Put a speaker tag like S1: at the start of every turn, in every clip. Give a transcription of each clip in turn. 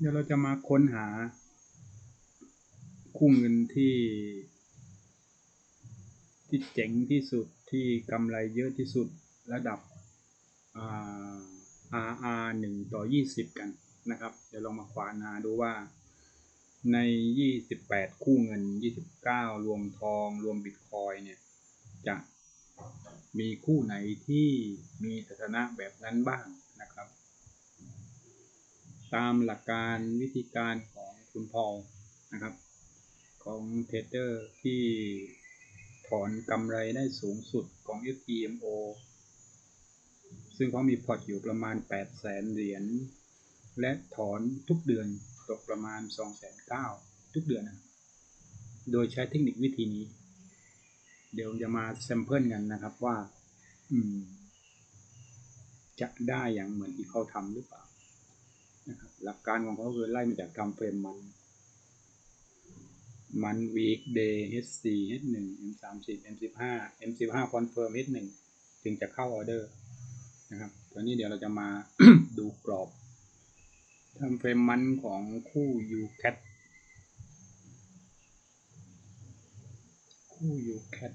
S1: เดี๋ยวเราจะมาค้นหา คู่เงินที่ ที่เจ๋งที่สุดที่กำไรเยอะที่สุดระดับ RR 1ต่อ 20 กันนะครับ เดี๋ยวลองมาควานาดูว่า ใน 28 คู่เงิน 29 รวมทองรวมบิตคอยเนี่ย จะมีคู่ไหนที่มีสถานะแบบนั้นบ้างนะครับ ตามหลักการวิธีการของคุณพอลนะครับ ของเทรดเดอร์ที่ถอนกำไรได้สูงสุดของ FTMO ซึ่งเขามีพอร์ตอยู่ประมาณ 8 0 0แสนเหรียญ และถอนทุกเดือนตกประมาณ 2 9 0 0 0ทุกเดือนนะโดยใช้เทคนิควิธีนี้ เดี๋ยวจะมาแซมเพิลกันนะครับว่า จะได้อย่างเหมือนที่เขาทำหรือเปล่า หลักการของเขาคือไล่มาจากทำเฟรมมัน มัน week day h4 h1 m30 m15 m15 confirm h1 ถึงจะเข้าออเดอร์นะครับตอนนี้เดี๋ยวเราจะมาดูกรอบทำเฟรมมันของคู่ ucat คู่ ucat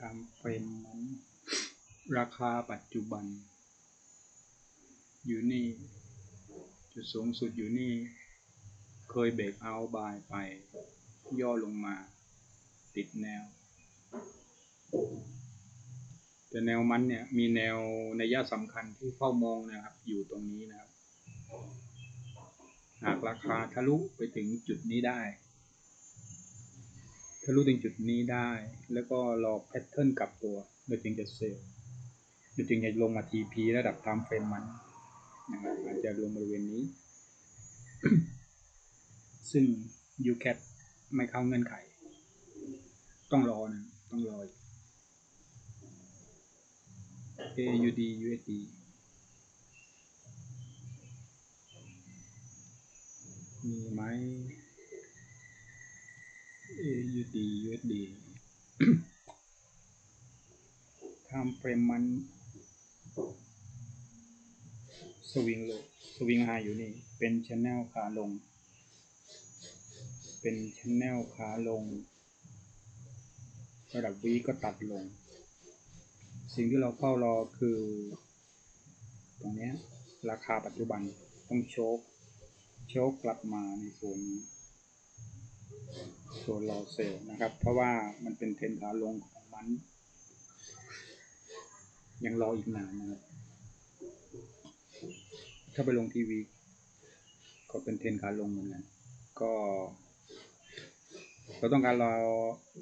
S1: ทำเฟรมมัน ราคาปัจจุบัน อยู่นี่ จุดสูงสุดอยู่นี่ เคยเบรกเอาบายไป ย่อลงมา ติดแนว แต่แนวมันเนี่ย มีแนวในยะสำคัญที่เฝ้ามองนะครับ อยู่ตรงนี้นะครับ หากราคาทะลุไปถึงจุดนี้ได้ทะลุถึงจุดนี้ได้ แล้วก็รอแพทเทิร์นกลับตัวเราจึงจะเซลล์ เราจึงจะลงมา TP ระดับ time frame มันนะครับอาจจะลงบริเวณนี้ ซึ่ง UCAT ไม่เข้าเงื่อนไข ต้องรอนะ ต้องรอ AUD USD มีไหม AUD USD ทำเฟรมมัน สวิงโลสวิงไฮอยู่นี่ เป็นชแนลขาลง เป็นชแนลขาลง ระดับวีก็ตัดลง สิ่งที่เราเฝ้ารอคือ ตรงนี้ราคาปัจจุบันต้องโชกโชกกลับมาในโซนนี้โซนรอเซลนะครับ เพราะว่ามันเป็นเทรนขาลงของมัน ยังรออีกนานนะครับ ถ้าไปลงทีวี ก็เป็นเทรนการลงเหมือนกันก็เราต้องการรอ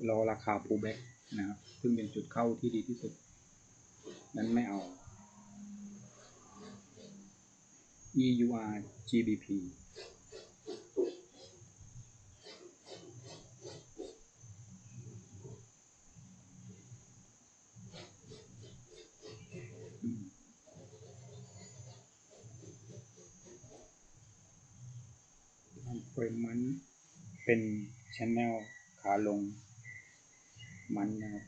S1: รอราคาพูแบ็กนะครับ ซึ่งเป็นจุดเข้าที่ดีที่สุด นั้นไม่เอา EUR GBP เฟมันเป็นชแนลขาลง มันนะครับ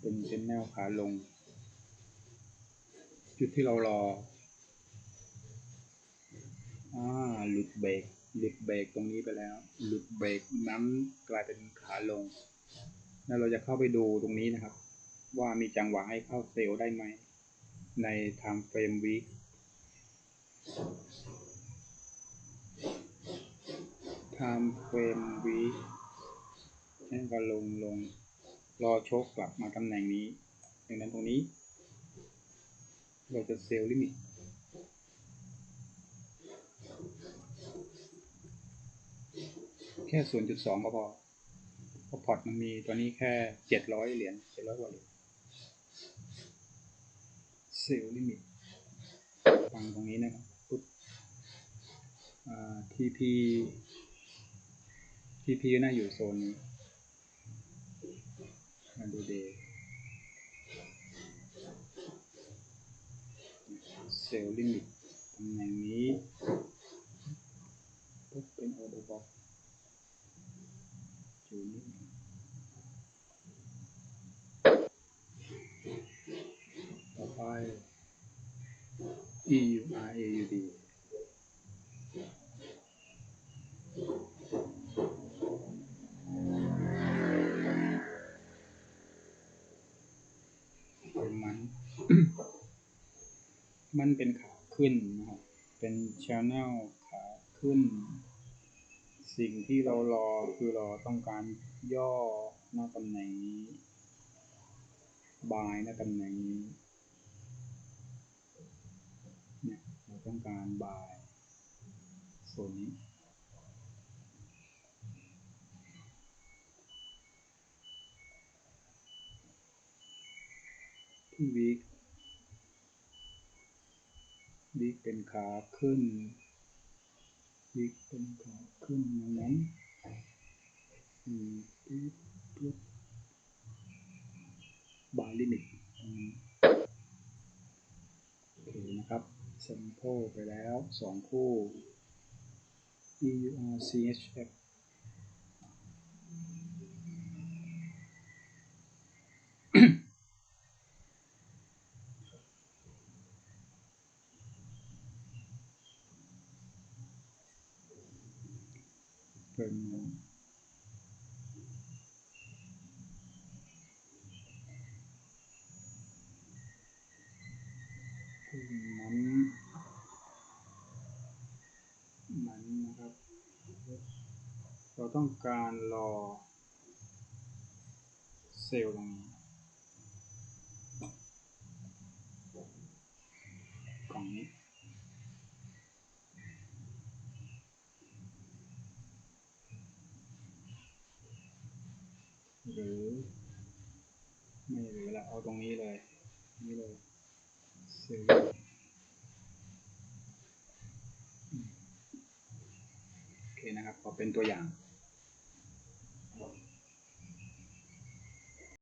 S1: เป็นชแนลขาลง จุดที่เรารออ่าหลุดเบรกหลุดเบรกตรงนี้ไปแล้ว หลุดเบรกนั้นกลายเป็นขาลง แล้วเราจะเข้าไปดูตรงนี้นะครับ ว่ามีจังหวะให้เข้าเซลล์ได้ไหม ใน time frame week time frame week ให้ก็ลงลงรอโชคกลับมาตำแหน่งนี้ดังนั้นตรงนี้ เราจะเซลล์ลิมิตแค่0.2ก็พอเพราะพอร์ตมันมีตัวนี้แค่700เหรียญ700กว่าเหรียญเซลล์ลิมิตฟังตรงนี้นะครับปุ๊ บ TP TP น่าอยู่โซนนี้มาดูเดย์เซลล์ลิมิตตำแหน่งนี้ปุ๊บเป็นออเดอร์บ็อกอยู่นี่ต่อไป E U R A U D มัน มันเป็นขาขึ้นนะครับ เป็นช n นลขาขึ้น สิ่งที่เรารอคือเราต้องการย่อหน้าตำแหน่งนี้บายหน้าตำแหน่งนี้เนี่ยเราต้องการบายส่วนนี้ที่วิกวิก เป็นขาขึ้นวิกเป็นขาขึ้นอย่างนั้นอืมปึ๊บปึ๊บบาลิมิตตรงนี้โอเคนะครับเซมโพไปแล้วสองคู่ E U R C H F เป็นมันมันนะครับ เราต้องการรอเซลล์ตรงนี้กล่องนี้ หรือ ไม่หรือละ เอาตรงนี้เลย นี่เลยเซลล์อืมโอเคนะครับขอเป็นตัวอย่าง